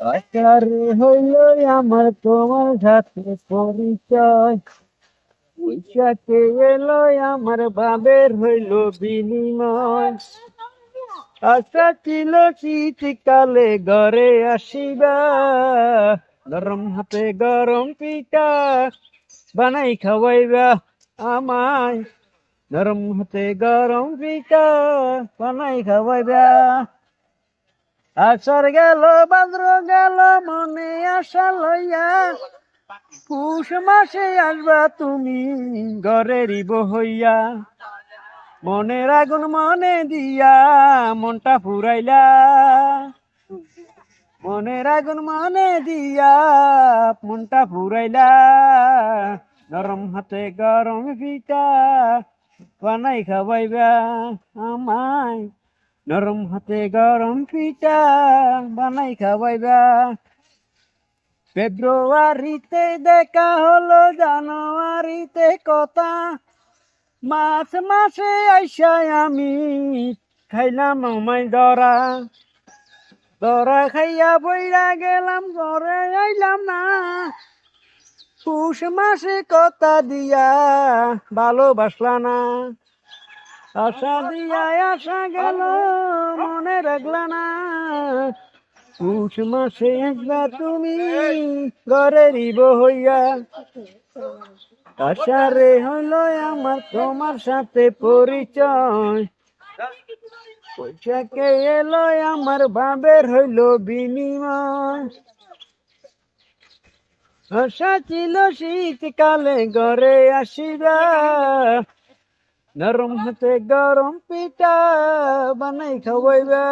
আকারে হইল আমার তোমার সাথে পরিচয়। পয়সাকে এলো আমার বাবের হইল বিনিময়। আশা ছিল শীতকালে ঘরে আসিবা। গরম হাতে গরম পিঠা বানাই খাওয়াইবা আমায়। গরম হাতে গরম পিঠা বানাই খাওয়াইবা। আসর গেল ভাদ্র গেল, মনে আশা লইয়া। পুষ মাসে আসবা তুমি ঘরেরই হইয়া। মনের আগুন মনে দিয়া মনটা ফুরাইলা। মনের আগুন মনে দিয়া মনটা ফুরাইলা। গরম হাতে গরম পিঠা বানাই খাওয়াইবা আমায়। নরম হাতে গরম পিঠা বানাই খাওয়াইবা। ফেব্রুয়ারিতে দেখা হলো, জানুয়ারিতে কথা। মাস মাসে আইসায় আমি খাইলাম আমায় দরা। দরা খাইয়া বইরা গেলাম, ঘরে আইলাম না। পুষ মাসে কথা দিয়া ভালোবাসলা না। আশা দিয়া আশা গেল, মনে রাখলা না। পুষ মাসে আসবা তুমি ঘরে রিব হইয়া। আশারে হইল আমার তোমার সাথে পরিচয়। এলো আমার বাবের হইল বিনিময়। আশা ছিল শীতকালে ঘরে আসিবা। নরম হাতে গরম পিঠা বানাই খাওয়াইবা